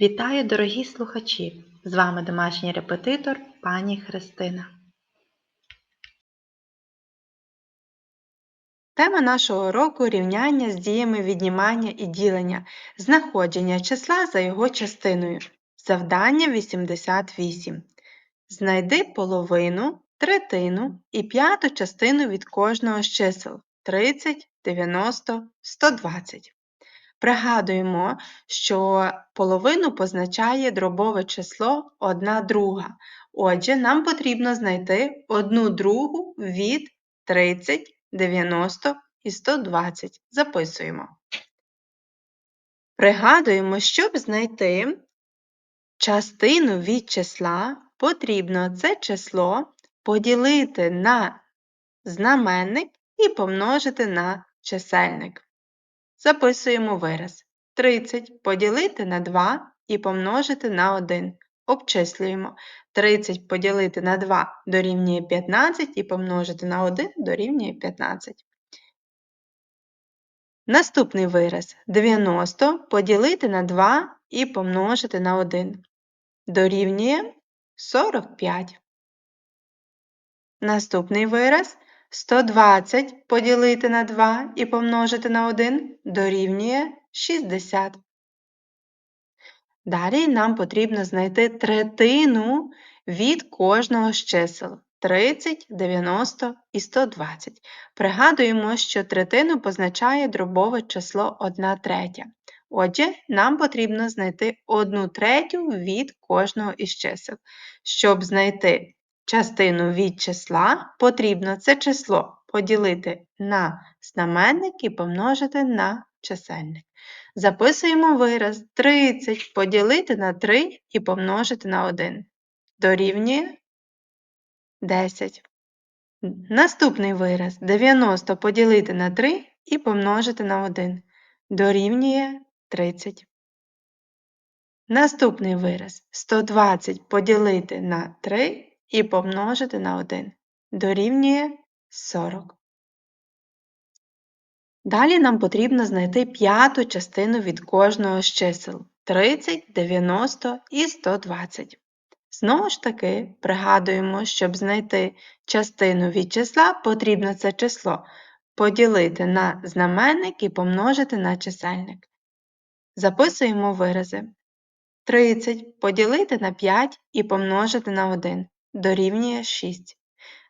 Вітаю, дорогі слухачі! З вами домашній репетитор пані Христина. Тема нашого уроку рівняння з діями віднімання і ділення, знаходження числа за його частиною. Завдання 88. Знайди половину, третину і п'яту частину від кожного з чисел 30, 90, 120. Пригадуємо, що половину позначає дробове число 1 друга. Отже, нам потрібно знайти 1 другу від 30, 90 і 120. Записуємо. Пригадуємо, щоб знайти частину від числа, потрібно це число поділити на знаменник і помножити на чисельник. Записуємо вираз. 30 поділити на 2 і помножити на 1. Обчислюємо. 30 поділити на 2 дорівнює 15 і помножити на 1 дорівнює 15. Наступний вираз 90 поділити на 2 і помножити на 1. Дорівнює 45. Наступний вираз 120 поділити на 2 і помножити на 1 дорівнює 60. Далі нам потрібно знайти третину від кожного з чисел 30, 90 і 120. Пригадуємо, що третину позначає дробове число 1 третя. Отже, нам потрібно знайти 1 третю від кожного із чисел. Щоб знайти частину від числа, потрібно це число поділити на знаменник і помножити на чисельник. Записуємо вираз 30 поділити на 3 і помножити на 1. Дорівнює 10. Наступний вираз 90 поділити на 3 і помножити на 1. Дорівнює 30. Наступний вираз 120 поділити на 3 і помножити на 1. Дорівнює 40. Далі нам потрібно знайти п'яту частину від кожного з чисел 30, 90 і 120. Знову ж таки, пригадуємо, щоб знайти частину від числа, потрібно це число поділити на знаменник і помножити на чисельник. Записуємо вирази. 30 поділити на 5 і помножити на 1 дорівнює 6.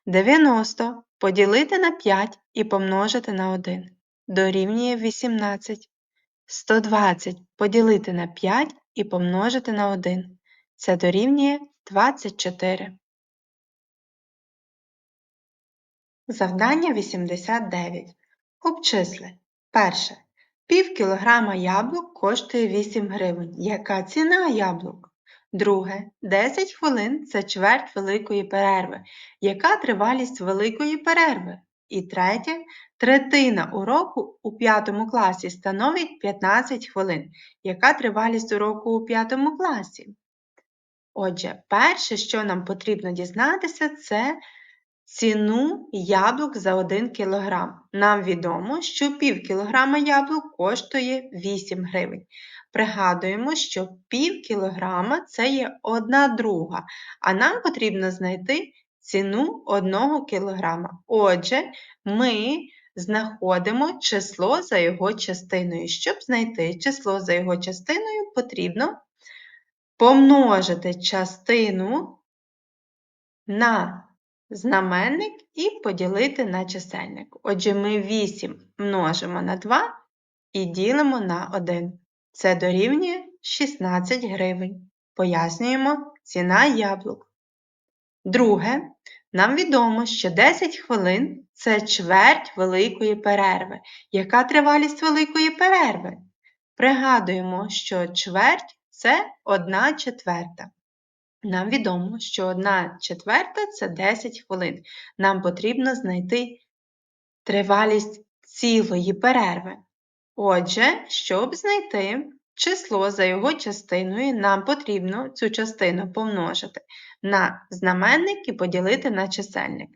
90 поділити на 5 і помножити на 1 дорівнює 18. 120 поділити на 5 і помножити на 1. Це дорівнює 24. Завдання 89. Обчисли. Перше. Пів кілограма яблук коштує 8 гривень. Яка ціна яблук? Друге. 10 хвилин це чверть великої перерви. Яка тривалість великої перерви? І третє. Третина уроку у п'ятому класі становить 15 хвилин. Яка тривалість уроку у п'ятому класі? Отже, перше, що нам потрібно дізнатися, це ціну яблук за 1 кг. Нам відомо, що пів кілограма яблук коштує 8 гривень. Пригадуємо, що пів кілограма це є 1 друга, а нам потрібно знайти ціну 1 кілограма. Отже, ми знаходимо число за його частиною. Щоб знайти число за його частиною, потрібно помножити частину на знаменник і поділити на чисельник. Отже, ми 8 множимо на 2 і ділимо на 1. Це дорівнює 16 гривень. Пояснюємо ціна яблук. Друге, нам відомо, що 10 хвилин це чверть великої перерви. Яка тривалість великої перерви? Пригадуємо, що чверть це 1 четверта. Нам відомо, що 1 четверта це 10 хвилин. Нам потрібно знайти тривалість цілої перерви. Отже, щоб знайти число за його частиною, нам потрібно цю частину помножити на знаменник і поділити на чисельник.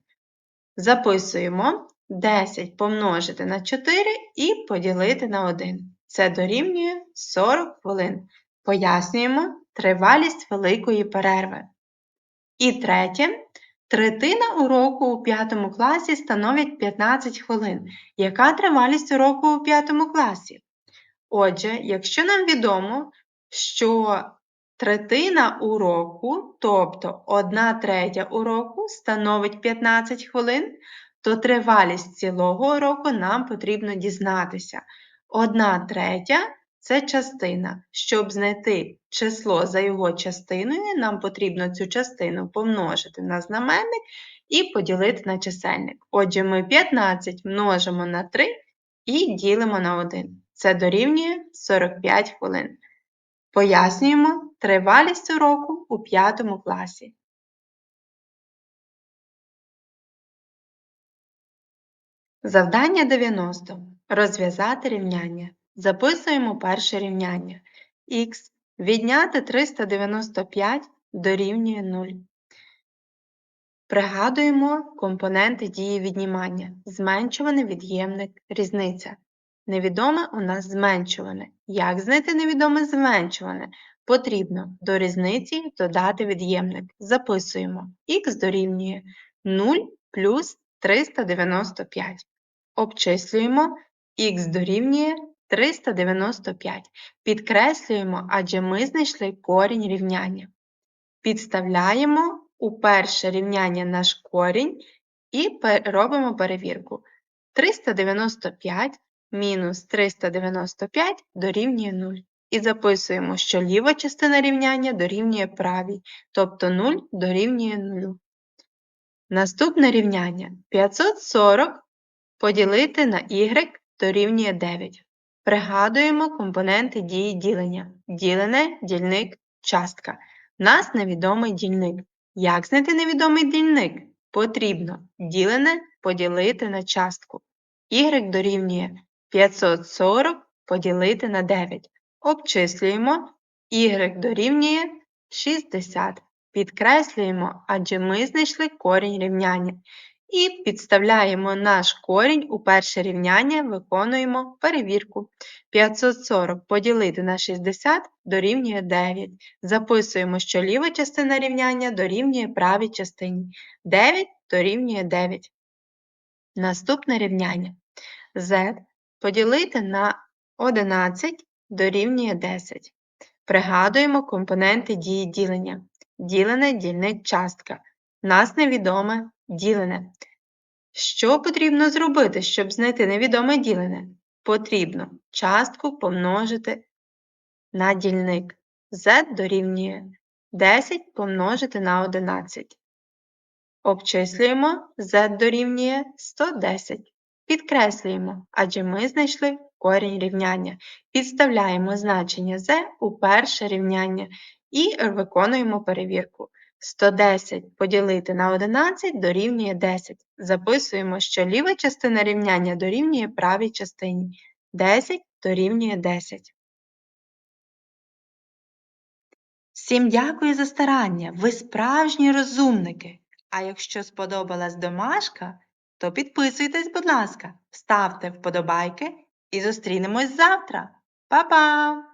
Записуємо 10 помножити на 4 і поділити на 1. Це дорівнює 40 хвилин. Пояснюємо тривалість великої перерви. І третє. Третина уроку у п'ятому класі становить 15 хвилин. Яка тривалість уроку у п'ятому класі? Отже, якщо нам відомо, що третина уроку, тобто 1 третя уроку, становить 15 хвилин, то тривалість цілого уроку нам потрібно дізнатися. 1 третя це частина. Щоб знайти число за його частиною, нам потрібно цю частину помножити на знаменник і поділити на чисельник. Отже, ми 15 множимо на 3 і ділимо на 1. Це дорівнює 45 хвилин. Пояснюємо тривалість уроку у 5 класі. Завдання 90. Розв'язати рівняння. Записуємо перше рівняння. Х відняти 395 дорівнює 0. Пригадуємо компоненти дії віднімання. Зменшуваний від'ємник, різниця. Невідоме у нас зменшуване. Як знайти невідоме зменшуване? Потрібно до різниці додати від'ємник. Записуємо х дорівнює 0 плюс 395. Обчислюємо х дорівнює 395. Підкреслюємо, адже ми знайшли корінь рівняння. Підставляємо у перше рівняння наш корінь і робимо перевірку. 395 мінус 395 дорівнює 0. І записуємо, що ліва частина рівняння дорівнює правій, тобто 0 дорівнює 0. Наступне рівняння 540 поділити на y дорівнює 9. Пригадуємо компоненти дії ділення. Ділене, дільник, частка. Нас невідомий дільник. Як знайти невідомий дільник? Потрібно ділене поділити на частку. y дорівнює 540 поділити на 9. Обчислюємо y дорівнює 60. Підкреслюємо, адже ми знайшли корінь рівняння. І підставляємо наш корінь у перше рівняння, виконуємо перевірку. 540 поділити на 60 дорівнює 9. Записуємо, що ліва частина рівняння дорівнює правій частині. 9 дорівнює 9. Наступне рівняння z поділити на 11 дорівнює 10. Пригадуємо компоненти дії ділення. Ділене дільник частка. Нас невідоме ділене. Що потрібно зробити, щоб знайти невідоме ділене? Потрібно частку помножити на дільник. z дорівнює 10 помножити на 11. Обчислюємо z дорівнює 110. Підкреслюємо, адже ми знайшли корінь рівняння. Підставляємо значення z у перше рівняння і виконуємо перевірку. 110 поділити на 11 дорівнює 10. Записуємо, що ліва частина рівняння дорівнює правій частині. 10 дорівнює 10. Всім дякую за старання. Ви справжні розумники. А якщо сподобалась домашка, то підписуйтесь, будь ласка, ставте вподобайки і зустрінемось завтра. Па-па!